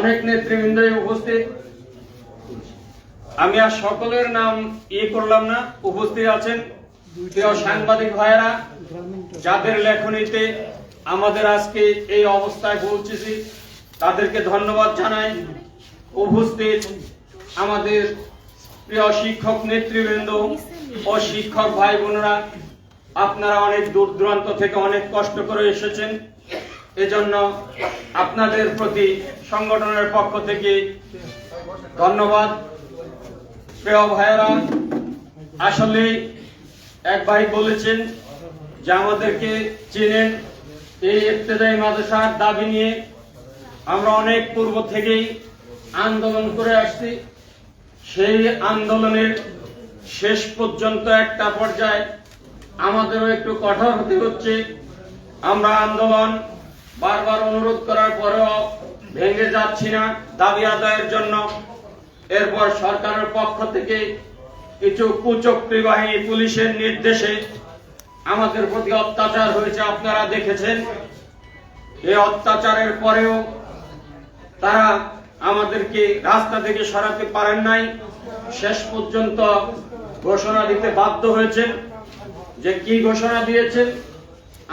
অনেক নেতৃবৃন্দ উপস্থিত। আমি আর সকলের নাম ইয়ে করলাম না, উপস্থিত আছেন প্রিয় সাংবাদিক ভাইয়েরা, যাদের লেখনীতে আমাদের আজকে এই অবস্থায় পৌঁছেছি, তাদেরকে ধন্যবাদ জানাই। উপস্থিত আমাদের প্রিয় শিক্ষক নেতৃবৃন্দ ও শিক্ষক ভাই বোনেরা, আপনারা অনেক দূর দূরান্ত থেকে অনেক কষ্ট করে এসেছেন। এজন্য আপনাদের প্রতি সংগঠনের পক্ষ থেকে ধন্যবাদ। প্রিয় ভাইয়েরা আসলে এক ভাই বলেছেন যে আমাদেরকে চেনেন। এই ইবতেদায়ী মাদ্রাসার দাবি নিয়ে আমরা অনেক পূর্ব থেকেই আন্দোলন করে আসছি। সেই আন্দোলনের শেষ পর্যন্ত একটা পর্যায়ে আমাদেরও একটু কঠোর হতে হচ্ছে। আমরা আন্দোলন বারবার অনুরোধ করার পরেও ভেঙে যাচ্ছি না দাবি আদায়ের জন্য। এরপর সরকারের পক্ষ থেকে কিছু কুচক্রী বাহিনী পুলিশের নির্দেশে আমাদের প্রতি অত্যাচার হয়েছে, আপনারা দেখেছেন। এই অত্যাচারের পরেও তারা আমাদেরকে রাস্তা থেকে সরাতে পারেন নাই। শেষ পর্যন্ত ঘোষণা দিতে বাধ্য হয়েছেন। যে কি ঘোষণা দিয়েছেন,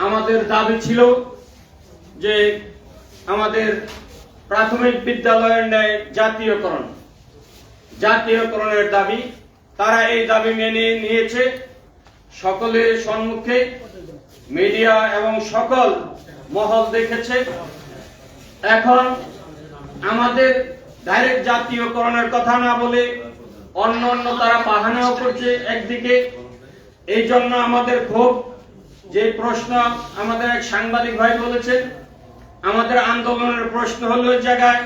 আমাদের দাবি ছিল যে আমাদের প্রাথমিক বিদ্যালয়ের ন্যায় জাতীয়করণ। জাতীয়করণের দাবি তারা এই দাবি মেনে নিয়েছে। সকলের সম্মুখে মিডিয়া এবং সকল মহল দেখেছে। এখন আমাদের ডাইরেক্ট জাতীয়করণের কথা না বলে অন্য অন্য তারা বাহানাও করছে একদিকে। এই জন্য আমাদের ক্ষোভ, যে প্রশ্ন আমাদের এক সাংবাদিক ভাই বলেছেন আমাদের আন্দোলনের প্রশ্ন হলো জায়গায়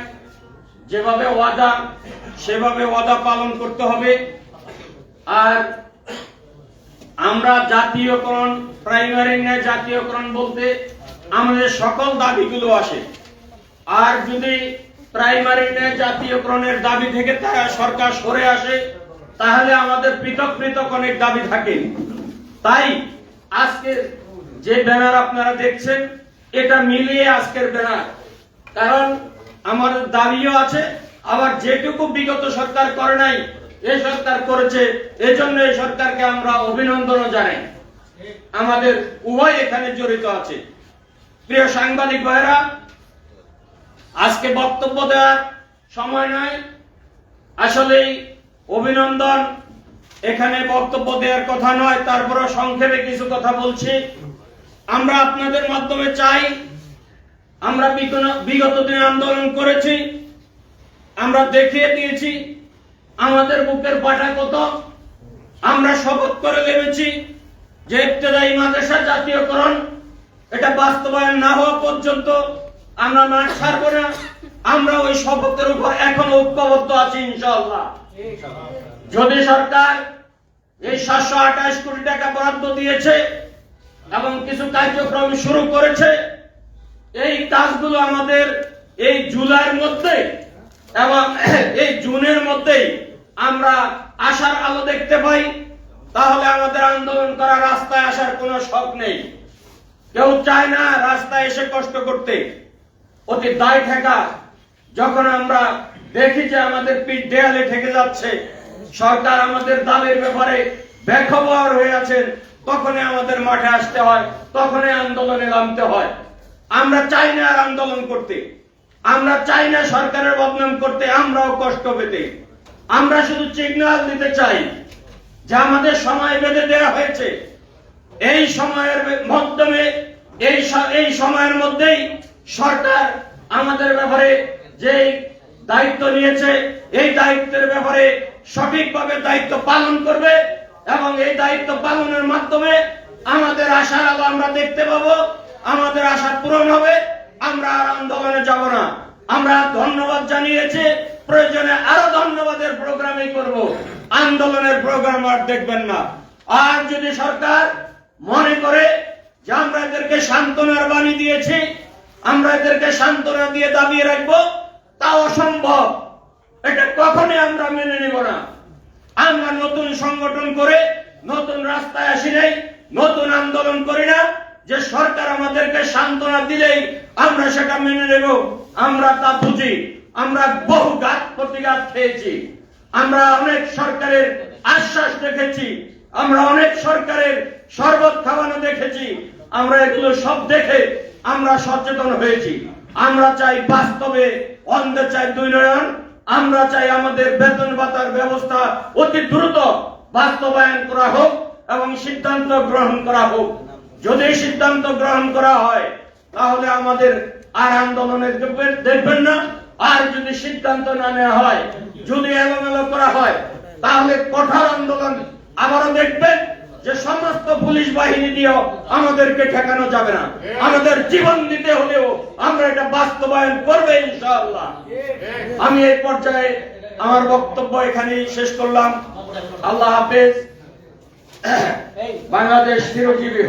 যেভাবে ওয়াদা, সেভাবে ওয়াদা পালন করতে হবে। আর আমরা জাতীয়করণ প্রাইমারি ন্যায় জাতীয়করণ বলতে আমাদের সকল দাবিগুলো আসে। আর যদি প্রাইমারি ন্যায় জাতীয়করণের দাবি থেকে তারা সরকার সরে আসে, তাহলে আমাদের পৃথক পৃথক অনেক দাবি থাকে। তাই আজকের যে ব্যানার আপনারা দেখছেন এটা মিলিয়ে আজকের ব্যানার। কারণ আমার দাবিও আছে, আবার যেটুকু বিগত সরকার করে নাই, এই সরকার করেছে, এজন্য এই সরকারকে আমরা অভিনন্দনও জানাই। আমাদের উভয় এখানে জড়িত আছে। প্রিয় সাংবাদিক ভাইরা আজকে বক্তব্য দেওয়ার সময় নয় আসলেই অভিনন্দন। এখানে বক্তব্য দেওয়ার কথা নয় তারপরে সংক্ষেপে কিছু কথা বলছি। আমরা আপনাদের মাধ্যমে চাই আমরা বিগত- বিগত দিনে আন্দোলন করেছি আমরা দেখিয়ে দিয়েছি আমাদের বুকের পাটা কত আমরা শপথ করে নেমেছি যে ইবতেদায়ী মাদ্রাসা জাতীয়করণ এটা বাস্তবায়ন না হওয়া পর্যন্ত আমরা মাঠ ছাড়বো না আমরা ওই শপথের উপর এখনও ঐক্যবদ্ধ আছি ইনশাআল্লাহ। যদি সরকার এই সাতশো আঠাশ কোটি টাকা বরাদ্দ দিয়েছে এবং কিছু কার্যক্রম শুরু করেছে। এই কাজগুলো আমাদের এই জুলাইয়ের মধ্যে এবং এই জুনের মধ্যেই আমরা আশার আলো দেখতে পাই। তাহলে আমাদের আন্দোলন করা রাস্তায় আসার কোনো শখ নেই। কেউ চায় না রাস্তায় এসে কষ্ট করতে। অতি দায় ঠেকা। যখন আমরা দেখি যে আমাদের পিঠ দেয়ালে ঠেকে যাচ্ছে, সরকার আমাদের দাবির ব্যাপারে বেখবর হয়ে আছেন। তখনই আমাদের মাঠে আসতে হয়, তখনই আন্দোলনে নামতে হয়। আমরা চাই না আর আন্দোলন করতে। আমরা চাই না সরকারের বদনাম করতে, আমরাও কষ্ট পেতে। আমরা শুধু সিগন্যাল দিতে চাই যে আমাদের সময় বেঁধে দেওয়া হয়েছে। এই সময়ের মাধ্যমে, এই এই সময়ের মধ্যেই সরকার আমাদের ব্যাপারে যে দায়িত্ব নিয়েছে, এই দায়িত্বের ব্যাপারে সঠিকভাবে দায়িত্ব পালন করবে। এবং এই দায়িত্ব পালনের মাধ্যমে আমাদের আশার আলো আমরা দেখতে পাবো, আমাদের আশা পূরণ হবে, আমরা আর আন্দোলনে যাব না। আমরা ধন্যবাদ জানিয়েছি, প্রয়োজনে আরও ধন্যবাদের প্রোগ্রামই করব। আন্দোলনের প্রোগ্রাম আর দেখবেন না। আর যদি সরকার মনে করে যে আমরা এদেরকে সান্ত্বনার বাণী দিয়েছি, আমরা এদেরকে সান্ত্বনা দিয়ে দাবিয়ে রাখব, তা অসম্ভব। এটা কখনই আমরা মেনে নিব না। আমরা নতুন সংগঠন করে নতুন রাস্তায় আসি নাই, নতুন আন্দোলন করি না। যে সরকার আমাদেরকে সান্ত্বনা দিলেই আমরা সেটা মেনে নেব। আমরা তা বুঝি। আমরা বহু ঘাত প্রতিঘাত খেয়েছি। আমরা অনেক সরকারের আশ্বাস দেখেছি। আমরা অনেক সরকারের শরবত খাওয়ানো দেখেছি। আমরা এগুলো সব দেখে আমরা সচেতন হয়েছি। আমরা চাই বাস্তবে অন্ধে চাই দুই নয়ন। আমরা চাই আমাদের বেতন ভাতার ব্যবস্থা অতি দ্রুত বাস্তবায়ন করা হোক এবং সিদ্ধান্ত গ্রহণ করা হোক। যদি সিদ্ধান্ত গ্রহণ করা হয়, তাহলে আমাদের আর আন্দোলনের দেখবেন- না। আর যদি সিদ্ধান্ত না নেওয়া হয়, যদি এলোমেলো করা হয়, তাহলে কঠোর আন্দোলন আবারও দেখবেন। যে সমস্ত পুলিশ বাহিনী দিয়েও আমাদেরকে ঠেকানো যাবে না। আমাদের জীবন দিতে হলেও আমরা এটা বাস্তবায়ন করবে ইনশাআল্লাহ। আমি এই পর্যায়ে আমার বক্তব্য এখানেই শেষ করলাম। আল্লাহ হাফেজ। বাংলাদেশ চিরজীবী।